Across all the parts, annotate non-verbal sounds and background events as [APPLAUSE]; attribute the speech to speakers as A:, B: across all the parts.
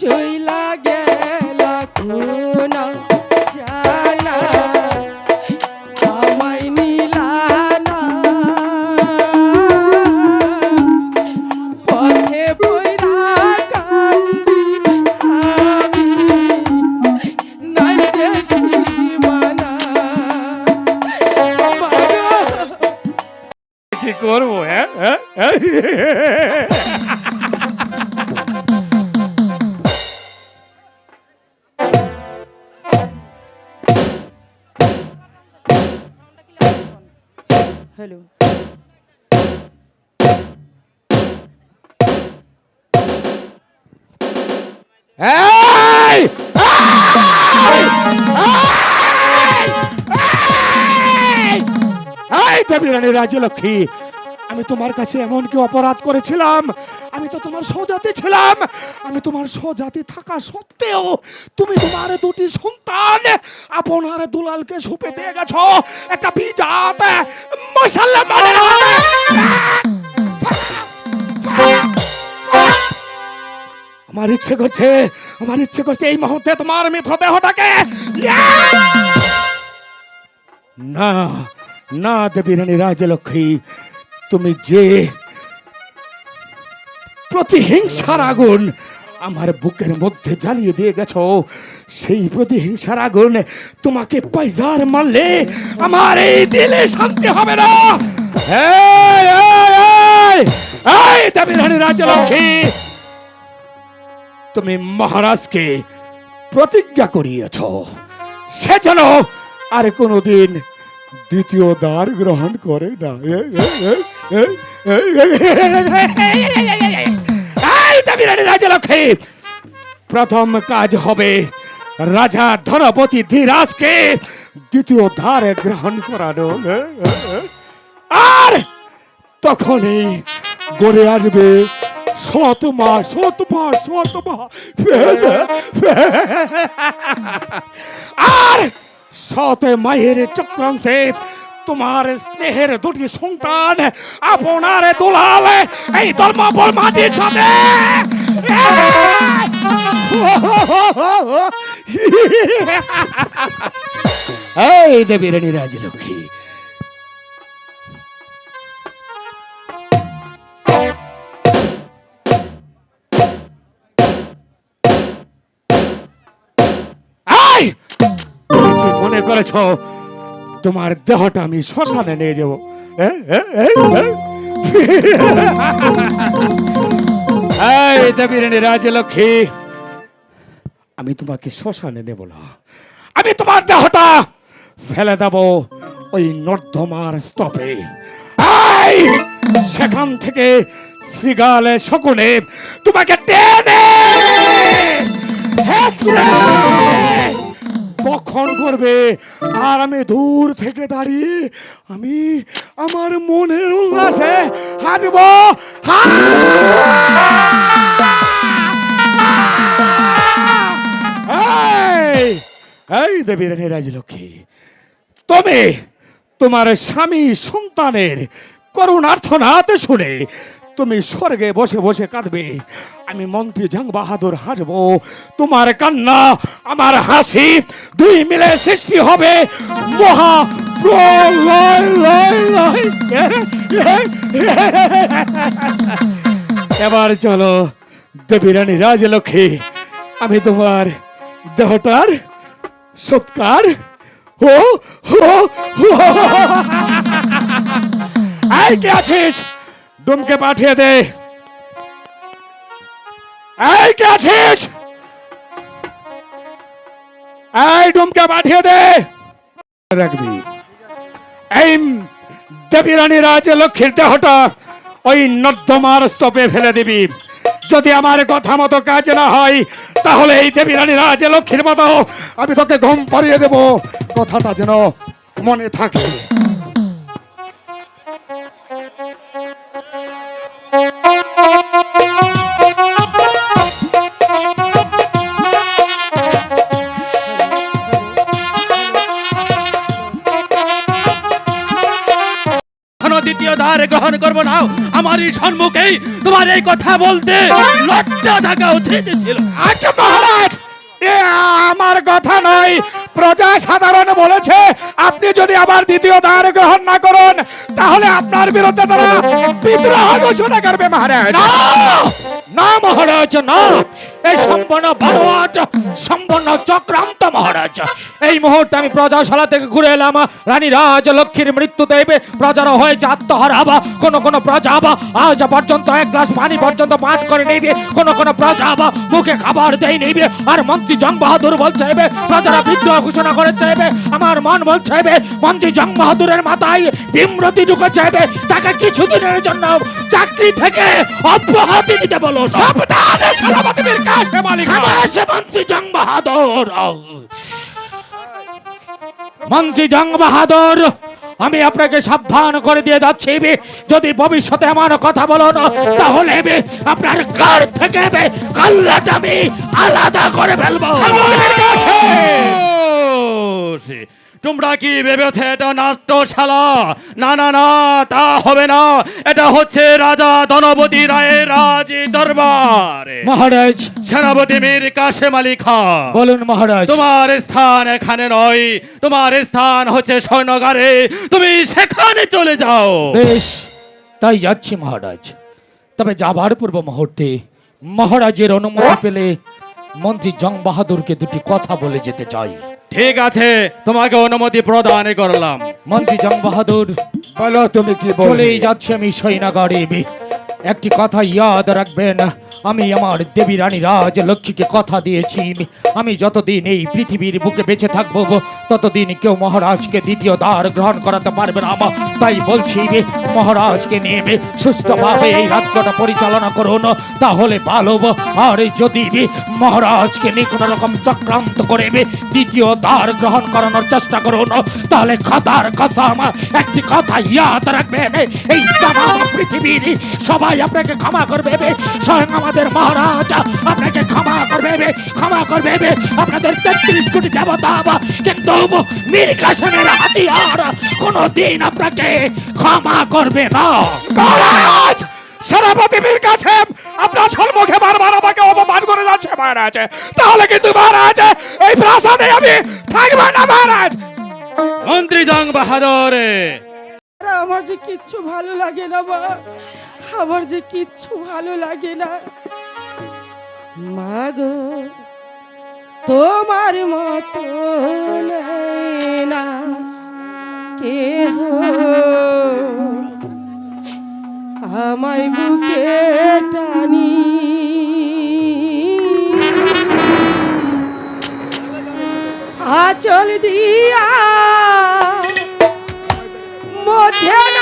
A: চইলা
B: এই দেবী রানী রাজলক্ষ্মী আমি তোমার কাছে এমন কি অপরাধ করেছিলাম আমি তো তোমার স্বজাতি ছিলাম। আমি তোমার স্বজাতি থাকা সত্ত্বেও তুমি তোমার দুটি সন্তান আপনার দুলালকে সুপে দিয়ে গেছো। একটা বিজাত মশাল্লা মানে আমার ইচ্ছে করছে, আমার ইচ্ছে করছে এই মুহূর্তে তোমার মৃত দেহটাকে না না দেবী রানী রাজলক্ষ্মী, তুমি যে প্রতিহিংসার আগুন আমার বুকের মধ্যে জ্বালিয়ে দিয়ে গেছো সেই প্রতিহিংসার আগুন তোমাকে পয়সার মারলে আমার এই দিলে শান্তি হবে না তুমি মহারাজকে প্রতিজ্ঞা করিয়েছ সে যেন আর কোনোদিন দ্বিতীয় দ্বার গ্রহণ করে না রানী রাজলক্ষ্মী প্রথম কাজ হবে রাজা ধনপতি ধীরাজকে দ্বিতীয় ধারে গ্রহণ করানো। আর তখনই গড়ে আসবে শত মা শত মা শত মা আর শত মায়ের চক্রান্তে তোমার স্নেহের দুটি সন্তান আপনার দোলাল এই ধর্মাবল মাটির সাথে এই দেবী রানী রাজলক্ষ্মী। মনে করেছ তোমার দেহটা আমি শ্মশানে নিয়ে যাব। রাজলক্ষ্মী। আমি তোমাকে শ্মশানে নেব না। আমি তোমার দেহটা ফেলে দেব ওই নর্দমার স্তপে! সেখান থেকে শ্রীগালে শকুনে তোমাকে টেনে কখন করবে, আর আমি দূর থেকে দাঁড়িয়ে আমি আমার মনের উল্লাসে হাঁটব। এই এই দেবী রানী রাজলক্ষ্মী তবে তোমার স্বামী সন্তানের করুণার্থনাথ শুনে তুমি স্বর্গে বসে বসে কাঁদবে। আমি মন্ত্রী জং বাহাদুর হাসব তোমার কান্না, আমার হাসি দুই মিলে সৃষ্টি হবে। মহা। এবার চলো, দেবী রানী রাজলক্ষ্মী, আমি তোমার দেহটার সৎকার। হো হো হো। এই কে আছিস? ডুমকে পাঠিয়ে দে। এই, কে আছিস? এই, ডুমকে পাঠিয়ে দে। রাখবি। এই দেবী রানী রাজ লক্ষ্মীর দেহটা ওই নর্দমার স্তপে ফেলে দিবি। যদি আমার কথা মতো কাজ না হয়, তাহলে এই দেবী রানী রাজ লক্ষ্মীর মতো আমি তোকে ঘুম পাড়িয়ে দেব। কথাটা যেন মনে থাকে।
C: করব না। আমারই সম্মুখেই তোমার এই কথা বলতে লজ্জা থাকা উচিত ছিল।
B: আচ্ছা মহারাজ এ আমার কথা নয়। প্রজা সাধারণ বলেছে আপনি যদি আবার দ্বিতীয় দ্বার গ্রহণ না করেন তাহলে আপনার বিরুদ্ধে তারা বিদ্রোহ ঘোষণা করবে মহারাজ।
D: না মহারাজ না। এই চক্রান্ত মহারাজ। এই মুহূর্তে আমি প্রজাশালা থেকে ঘুরে এলাম। রানী রাজ লক্ষ্মীর হয়েছে প্রজা আজ পর্যন্ত এক গ্লাস পানি পর্যন্ত পান করে প্রজা মুখে খাবার দেয় আর মন্ত্রী জং বাহাদুর বলছে প্রজারা বিদ্রোহ ঘোষণা করে চাইবে আমার মন বলছে মন্ত্রী জং বাহাদুরের মাথায় বিমরতি ঢুকে চাইবে তাকে কিছুদিনের জন্য চাকরি থেকে অব্যাহতি দিতে বলো। খান মন্ত্রী জং বাহাদুর। মন্ত্রী জং বাহাদুর আমি আপনাকে সাবধান করে দিয়ে যাচ্ছি যদি ভবিষ্যতে আমার কথা বলো না তাহলে আপনার গাড় থেকে কাল্লাটা আমি আলাদা করে ফেলব।
C: তোমরা কি ভেবেছে এটা নাট্যশালা? না না না তা হবে না। এটা হচ্ছে রাজা ধনপতি রায়ের রাজ দরবার।
D: মহারাজ।
C: সেনাপতি মীর কাশেম আলী খান
D: বলুন মহারাজ।
C: তোমার স্থান এখানে নয়। তোমার স্থান হচ্ছে স্বর্ণগারে। তুমি সেখানে চলে যাও।
D: বেশ তাই যাচ্ছি মহারাজ। তবে যাবার পূর্ব মুহূর্তে মহারাজের অনুমতি পেলে মন্ত্রী জং বাহাদুরকে দুটি কথা বলে যেতে চাই।
C: ঠিক আছে তোমাকে অনুমতি প্রদান করলাম।
D: মন্ত্রী জং বাহাদুর
B: বলো তুমি কি
D: চলেই যাচ্ছে আমি সৈনাগারে। একটি কথা ইয়াদ রাখবেন। আমি আমার দেবী রানী রাজ লক্ষ্মীকে কথা দিয়েছি। আমি যতদিন এই পৃথিবীর বুকে বেঁচে থাকব ততদিন কেউ মহারাজকে দ্বিতীয় দ্বার গ্রহণ করাতে পারবে না। তাই বলছি মহারাজকে নিয়ে বে, সুস্থভাবে এই রাজ্যটা পরিচালনা করুন তাহলে ভালো আর যদি মহারাজকে নিয়ে কোনো রকম চক্রান্ত করে দ্বিতীয় দ্বার গ্রহণ করানোর চেষ্টা করুন তাহলে খাতার কসম একটি কথা ইয়াদ রাখবেন। এই তামাম পৃথিবীর সবাই আপনাকে ক্ষমা করবে বে। স্বয়ং আমাদের মহারাজ আপনাকে ক্ষমা করবে বে, ক্ষমা করবে বে। আপনাদের তেত্রিশ কোটি দেবতা বা কিন্তু মীর কাসেমের হাতিয়ার কোনোদিন আপনাকে ক্ষমা করবে না
B: মহারাজ সেনাপতি বীর কাসেম আপনার সম্মুখে বারবার আমাকে অপমান করে যাচ্ছে মহারাজ তাহলে কিন্তু মহারাজ এই প্রাসাদে আমি থাকব না মহারাজ
C: মন্ত্রী জং বাহাদুর
E: আমার যে কিচ্ছু ভালো লাগে না, মা। আমার যে কিচ্ছু ভালো লাগে না। মা গো, তোমার মতো না কেহ। আমায় বুকে টানি। আচল দিয়া ওঠে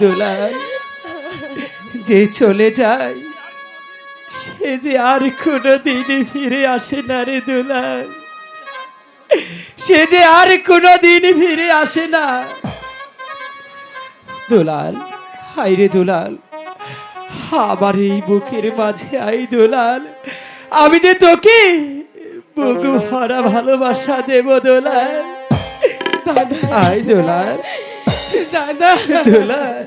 E: দোলায় যে চলে যায় সে যে আর কোনো দিনই ফিরে আসে না রে দোলায়। সে যে আর কোনো দিন ফিরে আসে না। দোলাল হাই রে দোলাল আমার এই বুকের মাঝে আই দোলাল আমি যে তোকে বুক ভরা ভালোবাসা দেব দোলাল। আই দোলাল
A: 是 [LAUGHS]
E: 咋的？了。